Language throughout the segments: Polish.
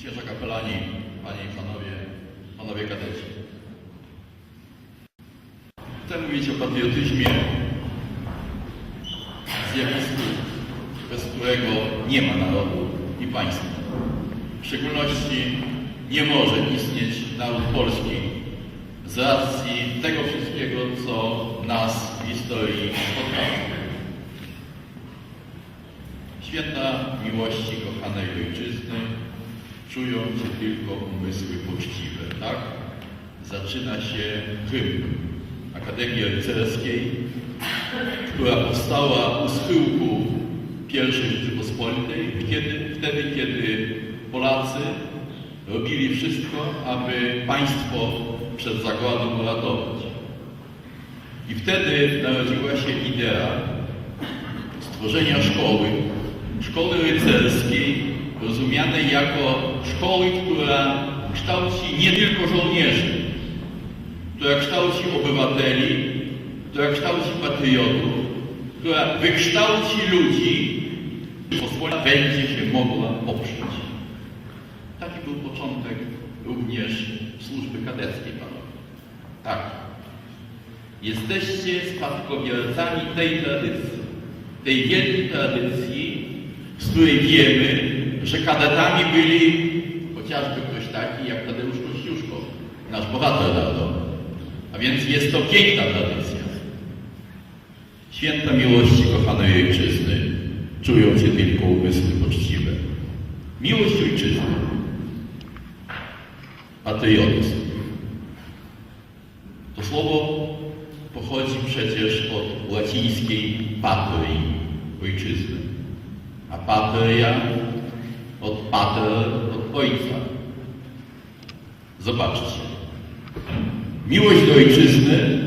księża kapelani, panie i panowie, panowie kadeci. Chcę mówić o patriotyzmie, zjawisku, bez którego nie ma narodu i państwa. W szczególności nie może istnieć naród polski z racji tego wszystkiego, co nas w historii spotkało. Święta miłości kochanej ojczyzny czują się tylko umysły poczciwe, tak? Zaczyna się hymn Akademii Rycerskiej, która powstała u schyłku I Rzeczypospolitej, kiedy, wtedy, kiedy Polacy robili wszystko, aby państwo przed zagładą uratować. I wtedy narodziła się idea stworzenia szkoły, szkoły rycerskiej, rozumianej jako szkoły, która kształci nie tylko żołnierzy, która kształci obywateli, która kształci patriotów, która wykształci ludzi pozwoli będzie się mogła oprzeć. Taki był początek również służby kadeckiej, panowie. Tak. Jesteście spadkobiercami tej tradycji, tej wielkiej tradycji, z której wiemy, że kadetami byli chociażby ktoś taki jak Tadeusz Kościuszko, nasz bohater narodowy. A więc jest to piękna tradycja. Święta miłości kochanej ojczyzny czują się tylko umysły poczciwe. Miłość ojczyzny, patriotyzm. To słowo pochodzi przecież od łacińskiej patrii, ojczyzny. A patria od pater, od ojca. Zobaczcie. Miłość do ojczyzny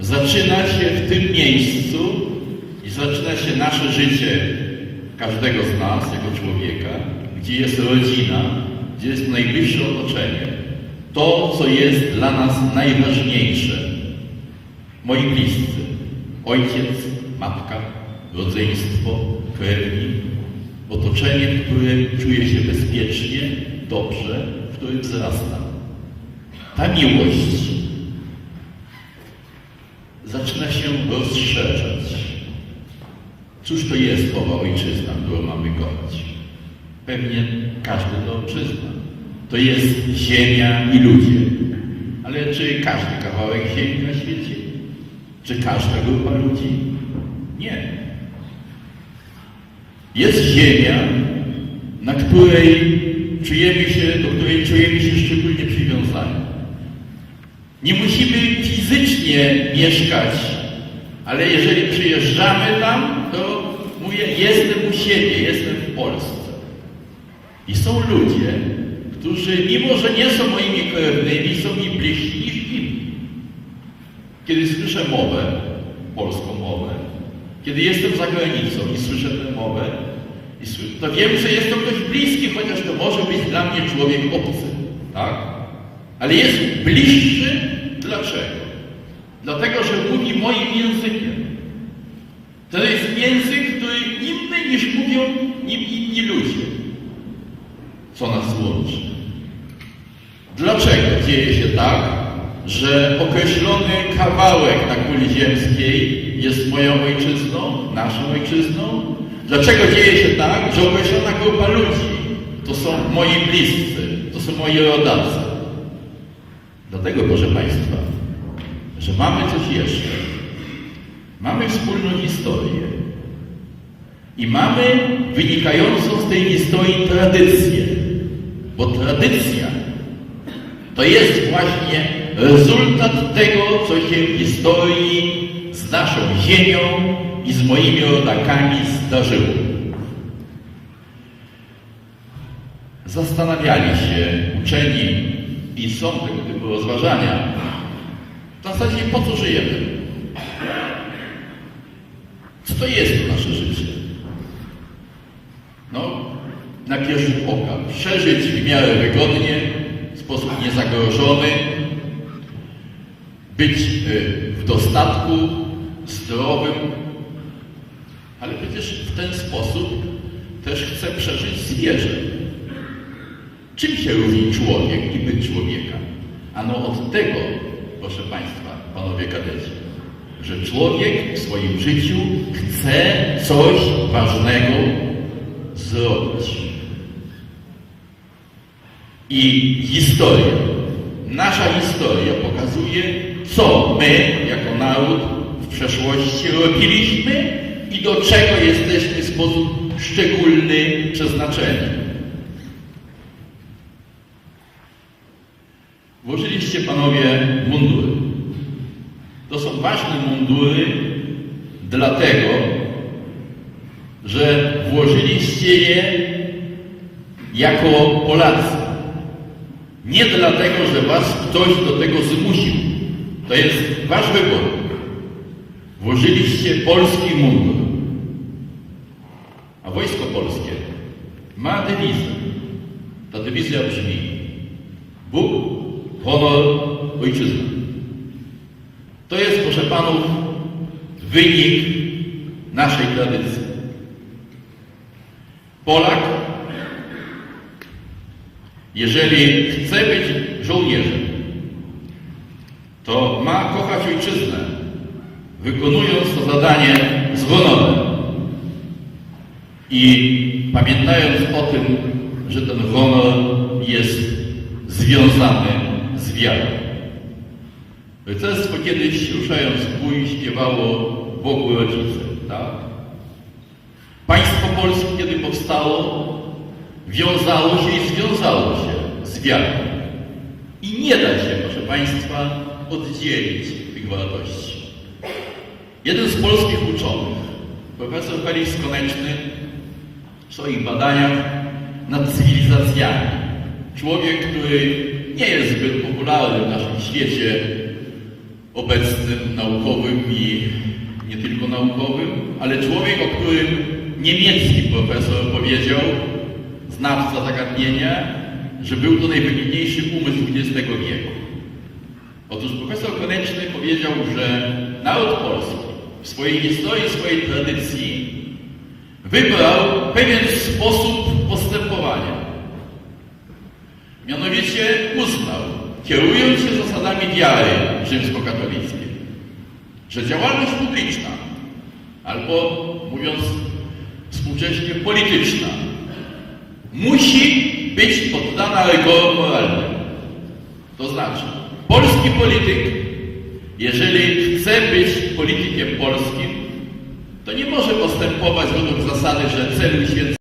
zaczyna się w tym miejscu i zaczyna się nasze życie każdego z nas jako człowieka, gdzie jest rodzina, gdzie jest najbliższe otoczenie. To, co jest dla nas najważniejsze. Moi bliscy, ojciec, matka, rodzeństwo, krewni, otoczenie, w którym czuję się bezpiecznie, dobrze, w którym wzrastam. Ta miłość zaczyna się rozszerzać. Cóż to jest owa ojczyzna, którą mamy kochać? Pewnie każdy to przyzna. To jest ziemia i ludzie. Ale czy każdy kawałek ziemi na świecie? Czy każda grupa ludzi? Nie. Jest ziemia, na której czujemy się, do której czujemy się szczególnie przywiązani. Nie musimy fizycznie mieszkać, ale jeżeli przyjeżdżamy tam, to mówię, jestem u siebie, jestem w Polsce. I są ludzie, którzy mimo, że nie są moimi krewnymi, są mi bliżsi niż inni. Kiedy słyszę mowę, polską mowę, kiedy jestem za granicą i słyszę tę mowę, i to wiem, że jest to ktoś bliski, chociaż to może być dla mnie człowiek obcy. Tak? Ale jest bliższy. Dlaczego? Dlatego, że mówi moim językiem. To jest język, który inny niż mówią nim inni ludzie. Co nas łączy? Dlaczego dzieje się tak, że określony kawałek na kuli ziemskiej jest moją ojczyzną, naszą ojczyzną? Dlaczego dzieje się tak, że określona grupa ludzi to są moi bliscy, to są moi rodacy? Dlatego, proszę Państwa, że mamy coś jeszcze. Mamy wspólną historię. I mamy wynikającą z tej historii tradycję. Bo tradycja to jest właśnie rezultat tego, co się w historii z naszą ziemią i z moimi rodakami zdarzyło. Zastanawiali się uczeni i są tego typu rozważania, w zasadzie po co żyjemy? Co to jest to nasze życie? No, na pierwszy oka. Przeżyć w miarę wygodnie, w sposób niezagrożony, być y, w dostatku, zdrowym, ale przecież w ten sposób też chcę przeżyć zwierzę. Czym się różni człowiek i byt człowieka? Ano od tego, proszę Państwa, panowie kadeci, że człowiek w swoim życiu chce coś ważnego zrobić. I historia, nasza historia pokazuje, co my jako naród w przeszłości robiliśmy i do czego jesteśmy w sposób szczególny przeznaczeni. Włożyliście panowie mundury. To są ważne mundury dlatego, że włożyliście je jako Polacy. Nie dlatego, że was ktoś do tego zmusił. To jest wasz wybór. Włożyliście polski mundur. A wojsko polskie ma dewizę. Ta dewizja brzmi Bóg, honor, ojczyzna. To jest, proszę panów, wynik naszej tradycji. Polak, jeżeli chce być żołnierzem, to ma kochać ojczyznę, wykonując to zadanie z honorem. I pamiętając o tym, że ten honor jest związany z wiarą. Rycerstwo kiedyś ruszając w bój śpiewało Bogu rodzice, tak? Państwo polskie, kiedy powstało, wiązało się i związało się z wiarą. I nie da się, proszę Państwa, oddzielić tych wartości. Jeden z polskich uczonych, profesor Felix Koneczny, w swoich badaniach nad cywilizacjami, człowiek, który nie jest zbyt popularny w naszym świecie obecnym, naukowym i nie tylko naukowym, ale człowiek, o którym niemiecki profesor powiedział, znawca zagadnienia, że był to najwybitniejszy umysł XX wieku. Otóż profesor Koneczny powiedział, że naród polski w swojej historii, swojej tradycji wybrał pewien sposób postępowania. Mianowicie uznał, kierując się zasadami wiary rzymskokatolickiej, że działalność publiczna, albo mówiąc współcześnie polityczna, musi być poddana rygorom moralnym. To znaczy, polski polityk, jeżeli chce być politykiem polskim, to nie może postępować według zasady, że cel uświęca